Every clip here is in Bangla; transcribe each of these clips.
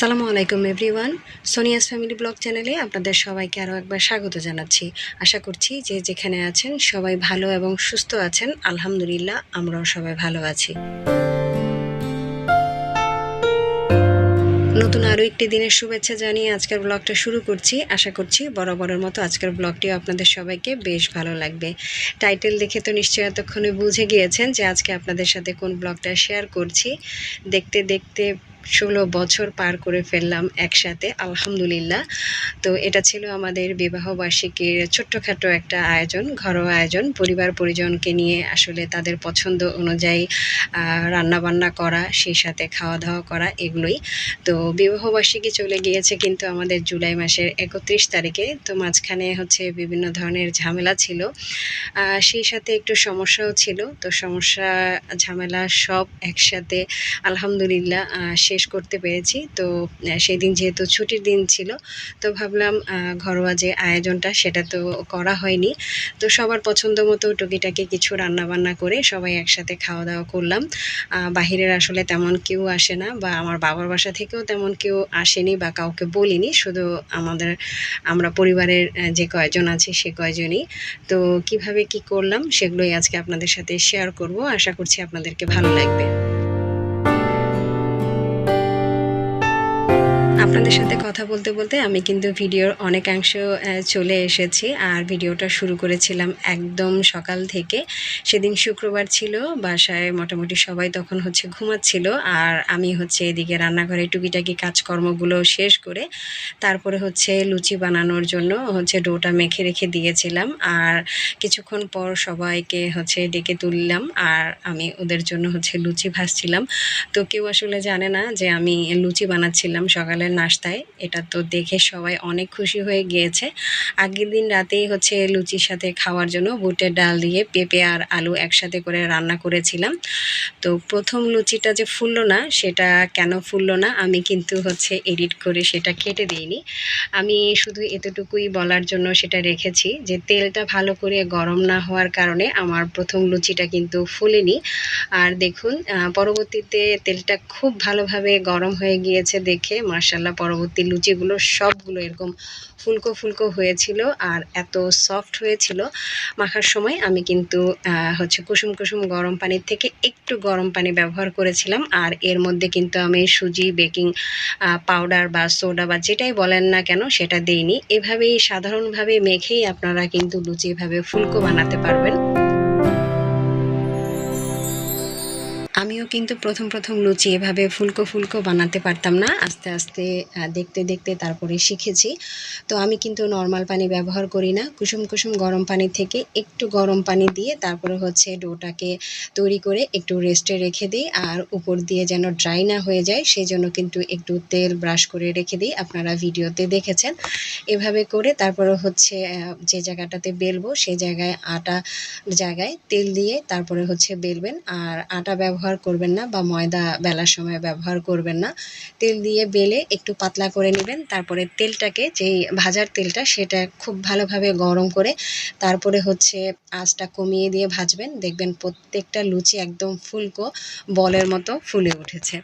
আসসালামু আলাইকুম এভরিওয়ান সোনিয়াস ফ্যামিলি ব্লগ চ্যানেলে আপনাদের সবাইকে আরও একবার স্বাগত জানাচ্ছি। আশা করছি যে যেখানে আছেন সবাই ভালো এবং সুস্থ আছেন। আলহামদুলিল্লাহ, আমরাও সবাই ভালো আছি। নতুন আরও একটি দিনের শুভেচ্ছা জানিয়ে আজকের ব্লগটা শুরু করছি। আশা করছি বরাবরের মতো আজকের ব্লগটিও আপনাদের সবাইকে বেশ ভালো লাগবে। টাইটেল দেখে তো নিশ্চয়ই এতক্ষণে বুঝে গিয়েছেন যে আজকে আপনাদের সাথে কোন ব্লগটা শেয়ার করছি। দেখতে দেখতে ষোলো বছর পার করে ফেললাম একসাথে, আলহামদুলিল্লাহ। তো এটা ছিল আমাদের বিবাহবার্ষিকীর ছোট্টখাটো একটা আয়োজন, ঘরোয়া আয়োজন। পরিবার পরিজনকে নিয়ে আসলে তাদের পছন্দ অনুযায়ী রান্না বান্না করা, সেই সাথে খাওয়া দাওয়া করা, এগুলোই। তো বিবাহবার্ষিকী চলে গিয়েছে কিন্তু আমাদের জুলাই মাসের একত্রিশ তারিখে। তো মাঝখানে হচ্ছে বিভিন্ন ধরনের ঝামেলা ছিল। সেই সাথে একটু সমস্যাও ছিল। তো সমস্যা, ঝামেলা সব একসাথে, আলহামদুলিল্লাহ। শেষ করতে পেরেছি। তো আহ, সেই দিন যেহেতু ছুটির দিন ছিল তো ভাবলাম ঘরোয়া যে আয়োজনটা সেটা তো করা হয়নি। তো সবার পছন্দ মতো টুকিটাকি কিছু রান্না বান্না করে সবাই একসাথে খাওয়া দাওয়া করলাম। বাহিরের আসলে তেমন কেউ আসে না বা আমার বাবার বাসা থেকেও তেমন কেউ আসেনি বা কাউকে বলিনি শুধু আমাদের আমরা পরিবারের যে কয়জন আছে সে কয়জনই। তো কীভাবে কি করলাম সেগুলোই আজকে আপনাদের সাথে শেয়ার করব। আশা করছি আপনাদেরকে ভালো লাগবে। আপনাদের সাথে কথা বলতে বলতে আমি কিন্তু ভিডিওর অনেকাংশ চলে এসেছি। আর ভিডিওটা শুরু করেছিলাম একদম সকাল থেকে। সেদিন শুক্রবার ছিল, বাসায় মোটামুটি সবাই তখন হচ্ছে ঘুমাচ্ছিল। আর আমি হচ্ছে এদিকে রান্নাঘরে টুকিটাকি কাজকর্মগুলো শেষ করে তারপরে হচ্ছে লুচি বানানোর জন্য হচ্ছে ডোটা মেখে রেখে দিয়েছিলাম। আর কিছুক্ষণ পর সবাইকে হচ্ছে ডেকে তুললাম আর আমি ওদের জন্য হচ্ছে লুচি ভাজছিলাম। তো কেউ আসলে জানে না যে আমি লুচি বানাচ্ছিলাম সকালের নাস্তায়। এটা তো দেখে সবাই অনেক খুশি হয়ে গিয়েছে। আগের দিন রাতেই হচ্ছে লুচির সাথে খাওয়ার জন্য বুটের ডাল দিয়ে পেঁপে আর আলু একসাথে করে রান্না করেছিলাম। তো প্রথম লুচিটা যে ফুললো না, সেটা কেন ফুললো না, আমি কিন্তু হচ্ছে এডিট করে সেটা কেটে দিইনি। আমি শুধু এতটুকুই বলার জন্য সেটা রেখেছি যে তেলটা ভালো করে গরম না হওয়ার কারণে আমার প্রথম লুচিটা কিন্তু ফুলেনি। আর দেখুন পরবর্তীতে তেলটা খুব ভালোভাবে গরম হয়ে গিয়েছে দেখে মার্শাল্লাহ পরবর্তী লুচিগুলো সবগুলো এরকম ফুলকো ফুলকো হয়েছিল আর এত সফট হয়েছিল। মাখার সময় আমি কিন্তু হচ্ছে কুসুম কুসুম গরম পানির থেকে একটু গরম পানি ব্যবহার করেছিলাম আর এর মধ্যে কিন্তু আমি সুজি, বেকিং পাউডার বা সোডা বা যেটাই বলেন না কেন সেটা দেইনি। এভাবেই সাধারণভাবে মেখেই আপনারা কিন্তু লুচি এভাবে ফুলকো বানাতে পারবেন। আমিও কিন্তু প্রথম প্রথম লুচি এভাবে ফুলকো ফুলকো বানাতে পারতাম না। আস্তে আস্তে দেখতে দেখতে তারপরে শিখেছি। তো আমি কিন্তু নর্মাল পানি ব্যবহার করি না। কুসুম কুসুম গরম পানি থেকে একটু গরম পানি দিয়ে তারপরে হচ্ছে ডোটাকে তৈরি করে একটু রেস্টে রেখে দিই। আর উপর দিয়ে যেন ড্রাই না হয়ে যায় সেই জন্য কিন্তু একটু তেল ব্রাশ করে রেখে দিই। আপনারা ভিডিওতে দেখেছেন। এভাবে করে তারপরে হচ্ছে যে জায়গাটাতে বেলবো, সেই জায়গায় আটা জায়গায় তেল দিয়ে তারপরে হচ্ছে বেলবেন। আর আটা ব্যবহার করবেন না বা ময়দা বেলার সময় ব্যবহার করবেন না। তেল দিয়ে বেলে একটু পাতলা করে নেবেন, তারপরে তেলটাকে যেই ভাজার তেলটা সেটা খুব ভালোভাবে গরম করে তারপরে হচ্ছে আঁচটা কমিয়ে দিয়ে ভাজবেন। দেখবেন প্রত্যেকটা লুচি একদম ফুলকো বলের মতো ফুলে উঠেছে।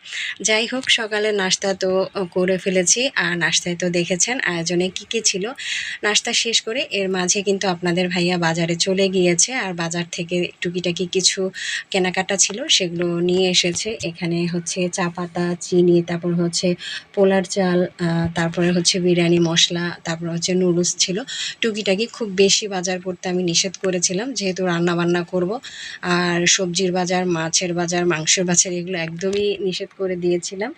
যাই হোক, সকালে নাস্তা তো করে ফেলেছি আর নাস্তায় তো দেখেছেন আয়োজনে কি কি ছিল। নাস্তা শেষ করে এর মাঝে কিন্তু আপনাদের ভাইয়া বাজারে চলে গিয়েছে আর বাজার থেকে টুকিটাকি কিছু কেনাকাটা ছিল সেগুলো নিয়ে এসেছে। এখানে হচ্ছে চা পাতা, চিনি, তারপর হচ্ছে পোলার চাল তারপরে হচ্ছে বিরিয়ানি মশলা, তারপর হচ্ছে নুডলস ছিল। টুকিটাকি খুব বেশি বাজার করতে আমি নিষেধ করেছিলাম, যেহেতু রান্না বান্না করব। আর সবজির বাজার, মাছের বাজার, মাংসের বাজার, এগুলো একদমই নিষেধ করে দিয়েছিলাম।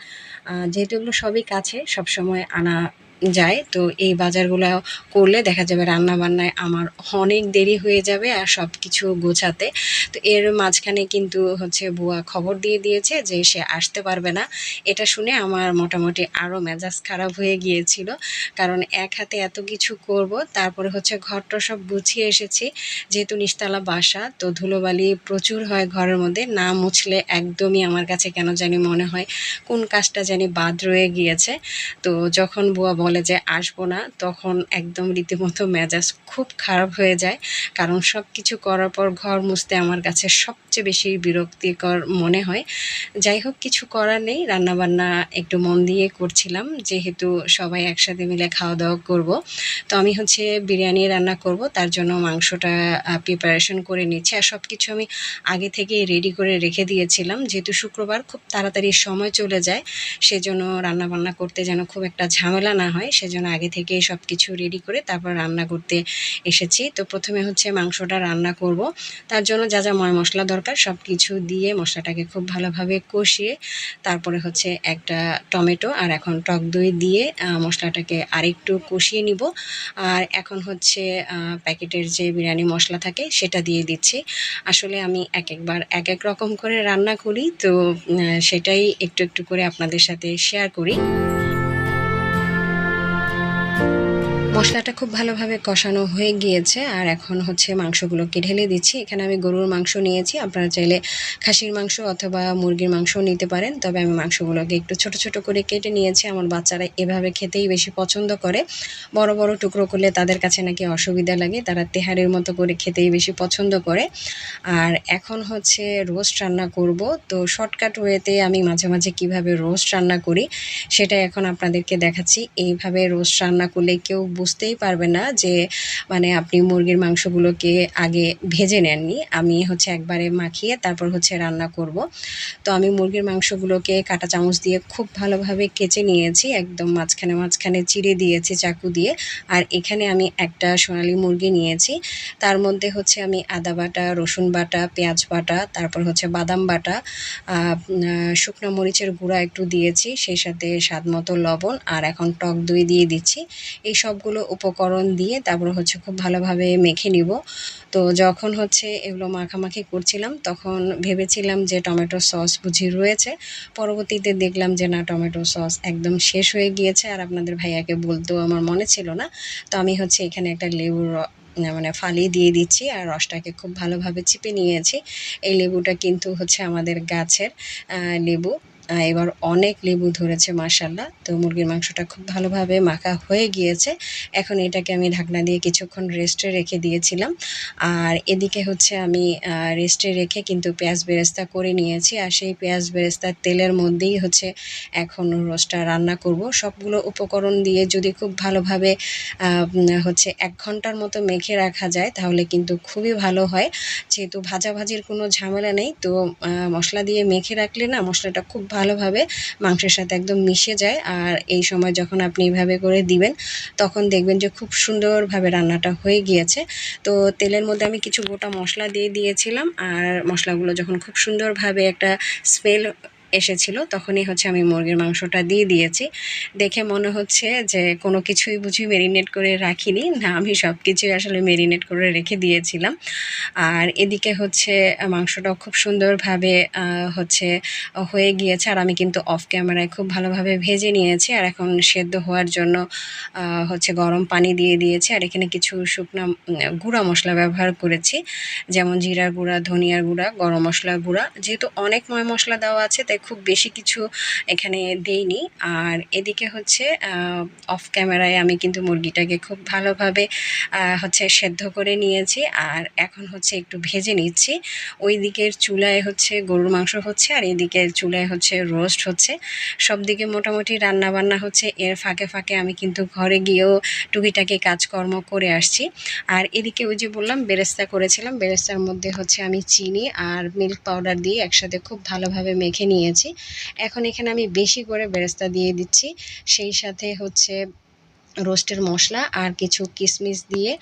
যেহেতু এগুলো সবই কাছে, সবসময় আনা যায়, তো এই বাজারগুলো করলে দেখা যাবে রান্না বান্নায় আমার অনেক দেরি হয়ে যাবে আর সব কিছু গোছাতে। তো এর মাঝখানে কিন্তু হচ্ছে বুয়া খবর দিয়ে দিয়েছে যে সে আসতে পারবে না। এটা শুনে আমার মোটামুটি আরও মেজাজ খারাপ হয়ে গিয়েছিল। কারণ এক হাতে এত কিছু করব, তারপরে হচ্ছে ঘরটা সব গুছিয়ে এসেছি। যেহেতু নিচতলা বাসা, তো ধুলোবালি প্রচুর হয় ঘরের মধ্যে। না মুছলে একদমই আমার কাছে কেন জানি মনে হয়, কোন কাজটা জানি বাদ রয়ে গিয়েছে। তো যখন বুয়া বলে যে আসব না, তখন একদম রীতিমতো মেজাজ খুব খারাপ হয়ে যায়। কারণ সব কিছু করার পর ঘর মুছতে আমার কাছে সবচেয়ে বেশি বিরক্তিকর মনে হয়। যাই হোক, কিছু করার নেই। রান্নাবান্না একটু মন দিয়ে করছিলাম। যেহেতু সবাই একসাথে মিলে খাওয়া দাওয়া করব। তো আমি হচ্ছে বিরিয়ানি রান্না করব। তার জন্য মাংসটা প্রিপারেশন করে নিচ্ছি। আর সব কিছু আমি আগে থেকে রেডি করে রেখে দিয়েছিলাম। যেহেতু শুক্রবার খুব তাড়াতাড়ি সময় চলে যায়, সেজন্য রান্নাবান্না করতে যেন খুব একটা ঝামেলা না হয়। সেজন্য আগে থেকে সব কিছু রেডি করে তারপর রান্না করতে এসেছি। তো প্রথমে হচ্ছে মাংসটা রান্না করব। তার জন্য যা যা ময় মশলা দরকার সব কিছু দিয়ে মশলাটাকে খুব ভালোভাবে কষিয়ে তারপরে হচ্ছে একটা টমেটো আর এখন টক দই দিয়ে মশলাটাকে আরেকটু কষিয়ে নিব। আর এখন হচ্ছে প্যাকেটের যে বিরিয়ানি মশলা থাকে সেটা দিয়ে দিচ্ছি। আসলে আমি এক একবার এক এক রকম করে রান্না করি, তো সেটাই একটু একটু করে আপনাদের সাথে শেয়ার করি। মশলাটা খুব ভালোভাবে কষানো হয়ে গিয়েছে, আর এখন হচ্ছে মাংসগুলোকে ঢেলে দিচ্ছি। এখানে আমি গরুর মাংস নিয়েছি, আপনারা চাইলে খাসির মাংস অথবা মুরগির মাংস নিতে পারেন, তবে আমি মাংসগুলোকে একটু ছোট ছোট করে কেটে নিয়েছি। আমার বাচ্চারা এভাবে খেতেই বেশি পছন্দ করে। বড় বড় টুকরো করলে তাদের কাছে নাকি অসুবিধা লাগে, তারা তেহারের মতো করে খেতেই বেশি পছন্দ করে। আর এখন হচ্ছে রোস্ট রান্না করব, তো শর্টকাট ওয়েতে আমি মাঝে মাঝে কীভাবে রোস্ট রান্না করি সেটা এখন আপনাদেরকে দেখাচ্ছি। এইভাবে রোস্ট রান্না করলে কেউ বুঝতেই পারবে না যে মানে আপনি মুরগির মাংসগুলোকে আগে ভেজে নেননি। আমি হচ্ছে একবারে মাখিয়ে তারপর হচ্ছে রান্না করব। তো আমি মুরগির মাংসগুলোকে কাটা চামচ দিয়ে খুব ভালোভাবে কেচে নিয়েছি, একদম মাঝখানে মাঝখানে চিড়ে দিয়েছি চাকু দিয়ে। আর এখানে আমি একটা সোনালি মুরগি নিয়েছি। তার মধ্যে হচ্ছে আমি আদা বাটা, রসুন বাটা, পেঁয়াজ বাটা, তারপর হচ্ছে বাদাম বাটা শুকনো মরিচের গুঁড়া একটু দিয়েছি, সেই সাথে স্বাদ মতো লবণ, আর এখন টক দই দিয়ে দিচ্ছি। এই সবগুলো সবগুলো উপকরণ দিয়ে তারপর হচ্ছে খুব ভালোভাবে মেখে নিব। তো যখন হচ্ছে এগুলো মাখামাখি করছিলাম, তখন ভেবেছিলাম যে টমেটো সস বুঝি রয়েছে। পরবর্তীতে দেখলাম যে না, টমেটো সস একদম শেষ হয়ে গিয়েছে। আর আপনাদের ভাইয়াকে বলতেও আমার মনে ছিল না। তো আমি হচ্ছে এখানে একটা লেবুর মানে ফালি দিয়ে দিচ্ছি আর রসটাকে খুব ভালোভাবে চিপে নিয়েছি। এই লেবুটা কিন্তু হচ্ছে আমাদের গাছের লেবু। এবার অনেক লেবু ধরেছে মাসাল্লাহ তো মুরগির মাংসটা খুব ভালোভাবে মাখা হয়ে গিয়েছে। এখন এটাকে আমি ঢাকনা দিয়ে কিছুক্ষণ রেস্টে রেখে দিয়েছিলাম। আর এদিকে হচ্ছে আমি রেস্টে রেখে কিন্তু পেঁয়াজ বেরেস্তা করে নিয়েছি। আর সেই পেঁয়াজ বেরেস্তার তেলের মধ্যেই হচ্ছে এখন রোস্টটা রান্না করব। সবগুলো উপকরণ দিয়ে যদি খুব ভালোভাবে হচ্ছে এক ঘণ্টার মতো মেখে রাখা যায়, তাহলে কিন্তু খুবই ভালো হয়। যেহেতু ভাজাভাজির কোনো ঝামেলা নেই, তো মশলা দিয়ে মেখে রাখলে না মশলাটা খুব ভালোভাবে মাংসের সাথে একদম মিশে যায়। আর এই সময় যখন আপনি এইভাবে করে দিবেন, তখন দেখবেন যে খুব সুন্দরভাবে রান্নাটা হয়ে গিয়েছে। তো তেলের মধ্যে আমি কিছু গোটা মশলা দিয়ে দিয়েছিলাম। আর মশলাগুলো যখন খুব সুন্দরভাবে একটা স্মেল এসেছিল, তখনই হচ্ছে আমি মুরগির মাংসটা দিয়ে দিয়েছি। দেখে মনে হচ্ছে যে কোনো কিছুই বুঝি মেরিনেট করে রাখিনি। না, আমি সব কিছুই আসলে মেরিনেট করে রেখে দিয়েছিলাম। আর এদিকে হচ্ছে মাংসটাও খুব সুন্দরভাবে হচ্ছে হয়ে গিয়েছে। আর আমি কিন্তু অফ ক্যামেরায় খুব ভালোভাবে ভেজে নিয়েছি। আর এখন সেদ্ধ হওয়ার জন্য হচ্ছে গরম পানি দিয়ে দিয়েছি। আর এখানে কিছু শুকনো গুঁড়া মশলা ব্যবহার করেছি। যেমন জিরার গুঁড়া, ধনিয়ার গুঁড়া, গরম মশলার গুঁড়া। যেহেতু অনেক ময় মশলা দেওয়া আছে, তাই খুব বেশি কিছু এখানে দেইনি। আর এদিকে হচ্ছে অফ ক্যামেরায় আমি কিন্তু মুরগিটাকে খুব ভালোভাবে হচ্ছে সেদ্ধ করে নিয়েছি। আর এখন হচ্ছে একটু ভেজে নিচ্ছি। ওই দিকের চুলায় হচ্ছে গরুর মাংস হচ্ছে, আর এদিকের চুলায় হচ্ছে রোস্ট হচ্ছে। সব দিকে মোটামুটি রান্না বান্না হচ্ছে। এর ফাঁকে ফাঁকে আমি কিন্তু ঘরে গিয়েও টুকিটাকি কাজকর্ম করে আসছি। আর এদিকে ওই যে বললাম, বেরেস্তা করেছিলাম। বেরেস্তার মধ্যে হচ্ছে আমি চিনি আর মিল্ক পাউডার দিয়ে একসাথে খুব ভালোভাবে মেখে নিয়ে নিয়েছি। এখন এখানে আমি বেশি করে বেরেস্তা দিয়ে দিচ্ছি। সেই সাথে হচ্ছে রোস্টের মশলা আর কিছু কিশমিশ দিয়ে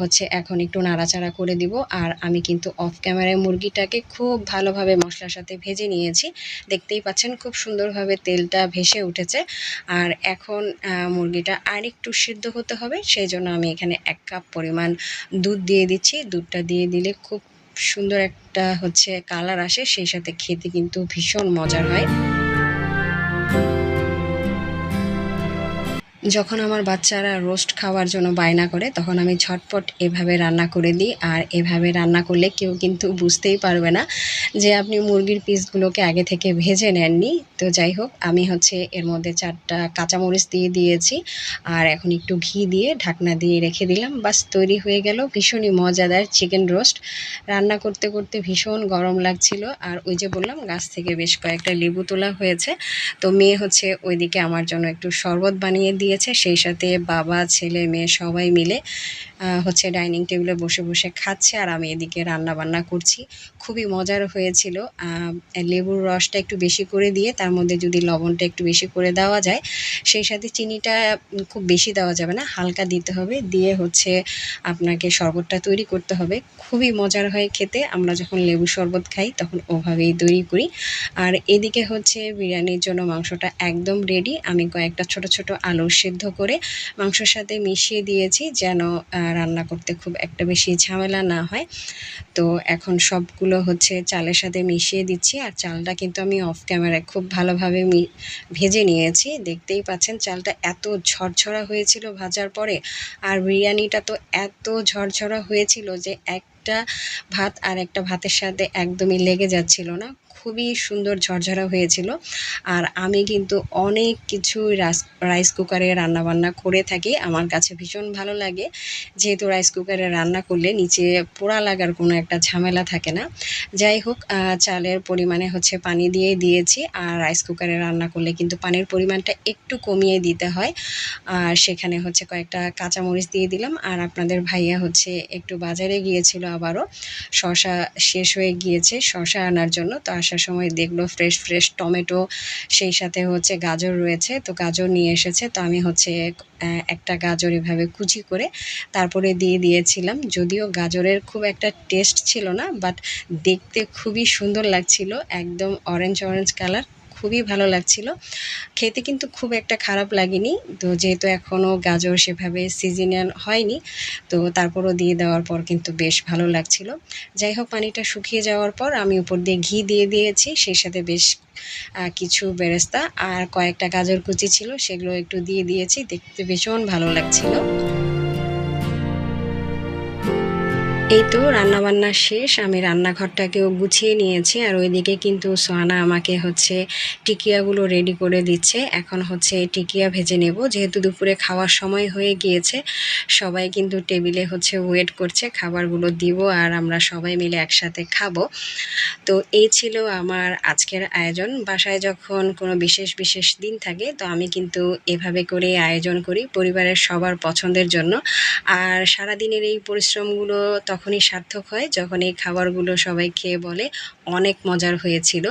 হচ্ছে এখন একটু নাড়াচাড়া করে দিব। আর আমি কিন্তু অফ ক্যামেরায় মুরগিটাকে খুব ভালোভাবে মশলার সাথে ভেজে নিয়েছি। দেখতেই পাচ্ছেন খুব সুন্দরভাবে তেলটা ভেসে উঠেছে। আর এখন মুরগিটা আর একটু সিদ্ধ হতে হবে। সেই জন্য আমি এখানে এক কাপ পরিমাণ দুধ দিয়ে দিচ্ছি। দুধটা দিয়ে দিলে খুব সুন্দর একটা হচ্ছে কালার আসে সেই সাথে খেতে কিন্তু ভীষণ মজার হয়। যখন আমার বাচ্চারা রোস্ট খাওয়ার জন্য বায়না করে, তখন আমি ঝটপট এভাবে রান্না করে দিই। আর এভাবে রান্না করলে কেউ কিন্তু বুঝতেই পারবে না যে আপনি মুরগির পিসগুলোকে আগে থেকে ভেজে নেননি। তো যাই হোক, আমি হচ্ছে এর মধ্যে চারটা কাঁচামরিচ দিয়ে দিয়েছি। আর এখন একটু ঘি দিয়ে ঢাকনা দিয়ে রেখে দিলাম। বাস, তৈরি হয়ে গেল ভীষণই মজাদার চিকেন রোস্ট। রান্না করতে করতে ভীষণ গরম লাগছিল। আর ওই যে বললাম, গাছ থেকে বেশ কয়েকটা লেবু তোলা হয়েছে। তো মেয়ে হচ্ছে ওইদিকে আমার জন্য একটু শরবত বানিয়ে দিয়েছে, সেই সাথে বাবা, ছেলে, মেয়ে সবাই মিলে হচ্ছে ডাইনিং টেবিলে বসে বসে খাচ্ছে আর আমি এদিকে রান্না বান্না করছি। খুবই মজার হয়েছিল। লেবুর রসটা একটু বেশি করে দিয়ে, তার মধ্যে যদি লবণটা একটু বেশি করে দেওয়া যায়, সেই সাথে চিনিটা খুব বেশি দেওয়া যাবে না, হালকা দিতে হবে। দিয়ে হচ্ছে আপনাকে শরবতটা তৈরি করতে হবে। খুবই মজার হয় খেতে। আমরা যখন লেবু শরবত খাই, তখন ওভাবেই তৈরি করি। আর এদিকে হচ্ছে বিরিয়ানির জন্য মাংসটা একদম রেডি আমি কয়েকটা ছোট ছোট আলু সিদ্ধ করে মাংসর সাথে মিশিয়ে দিয়েছি যেন রান্না করতে খুব একটা বেশি ঝামেলা না হয়। তো এখন সবগুলো হচ্ছে চালের সাথে মিশিয়ে দিচ্ছি আর চালটা কিন্তু আমি অফ ক্যামেরায় খুব ভালোভাবে ভেজে নিয়েছি। দেখতেই পাচ্ছেন চালটা এত ঝরঝরা হয়েছিল ভাজার পরে আর বিরিয়ানিটা তো এত ঝরঝরা হয়েছিল যে একটা ভাত আর একটা ভাতের সাথে একদমই লেগে যাচ্ছিল না। খুবই সুন্দর ঝরঝরা হয়েছিল। আর আমি কিন্তু অনেক কিছু রাইস রাইস কুকারে রান্নাবান্না করে থাকি। আমার কাছে ভীষণ ভালো লাগে। যেহেতু রাইস কুকারে রান্না করলে নিচে পোড়া লাগার কোনো একটা ঝামেলা থাকে না। যাই হোক চালের পরিমাণে হচ্ছে পানি দিয়ে দিয়েছি। আর রাইস কুকারে রান্না করলে কিন্তু পানির পরিমাণটা একটু কমিয়ে দিতে হয়। আর সেখানে হচ্ছে কয়েকটা কাঁচামরিচ দিয়ে দিলাম। আর আপনাদের ভাইয়া হচ্ছে একটু বাজারে গিয়েছিল আবারও। শশা শেষ হয়ে গিয়েছে শশা আনার জন্য। তো আসার সময় দেখল ফ্রেশ ফ্রেশ টমেটো, সেই সাথে হচ্ছে গাজর রয়েছে। তো গাজর নিয়ে এসেছে। তো আমি হচ্ছে একটা গাজর এভাবে কুচি করে তারপরে দিয়ে দিয়েছিলাম। যদিও গাজরের খুব একটা টেস্ট ছিল না বাট দেখতে খুবই সুন্দর লাগছিল। একদম অরেঞ্জ অরেঞ্জ কালার খুবই ভালো লাগছিল। খেতে কিন্তু খুব একটা খারাপ লাগেনি। তো যেহেতু এখনও গাজর সেভাবে সিজনাল হয়নি, তো তারপরও দিয়ে দেওয়ার পর কিন্তু বেশ ভালো লাগছিল। যাই হোক, পানিটা শুকিয়ে যাওয়ার পর আমি উপর দিয়ে ঘি দিয়ে দিয়েছি। সেই সাথে বেশ কিছু বেরেস্তা আর কয়েকটা গাজর কুচি ছিল, সেগুলো একটু দিয়ে দিয়েছি। দেখতে ভীষণ ভালো লাগছিল। এই তো রান্নাবান্না শেষ। আমি রান্নাঘরটাকেও গুছিয়ে নিয়েছি। আর ওইদিকে কিন্তু সোহানা আমাকে হচ্ছে টিকিয়াগুলো রেডি করে দিচ্ছে। এখন হচ্ছে টিকিয়া ভেজে নেব। যেহেতু দুপুরে খাওয়ার সময় হয়ে গিয়েছে, সবাই কিন্তু টেবিলে হচ্ছে ওয়েট করছে। খাবারগুলো দিব আর আমরা সবাই মিলে একসাথে খাব। তো এই ছিল আমার আজকের আয়োজন। বাসায় যখন কোনো বিশেষ বিশেষ দিন থাকে, তো আমি কিন্তু এভাবে করে আয়োজন করি পরিবারের সবার পছন্দের জন্য। আর সারাদিনের এই পরিশ্রমগুলো তখনই সার্থক হয় যখন এই খাবারগুলো সবাই খেয়ে বলে অনেক মজার হয়েছিল।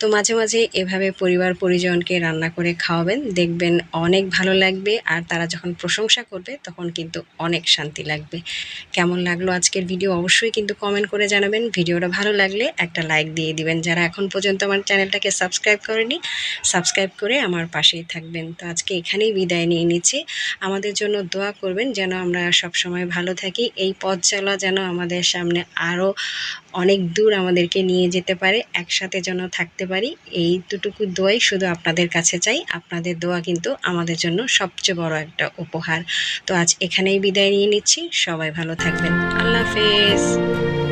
তো মাঝে মাঝে এভাবে পরিবার পরিজনকে রান্না করে খাওয়াবেন, দেখবেন অনেক ভালো লাগবে আর তারা যখন প্রশংসা করবে তখন কিন্তু অনেক শান্তি লাগবে। কেমন লাগল আজকের ভিডিও অবশ্যই কিন্তু কমেন্ট করে জানাবেন। ভিডিওটা ভালো লাগলে একটা লাইক দিয়ে দিবেন। যারা এখন পর্যন্ত আমার চ্যানেলটাকে সাবস্ক্রাইব করেনি সাবস্ক্রাইব করে আমার পাশেই থাকবেন। তো আজকে এখানেই বিদায় নিয়ে নিচ্ছি। আমাদের জন্য দোয়া করবেন যেন আমরা সব সময় ভালো থাকি। এই পথ চলা যেন আমাদের সামনে আরও অনেক দূর আমাদেরকে নিয়ে যেতে পারে, একসাথে যেন থাকতে পারি। এই দুটুকু দোয়াই শুধু আপনাদের কাছে চাই। আপনাদের দোয়া কিন্তু আমাদের জন্য সবচেয়ে বড় একটা উপহার। তো আজ এখানেই বিদায় নিয়ে নিচ্ছি। সবাই ভালো থাকবেন। আল্লাহ হাফেজ।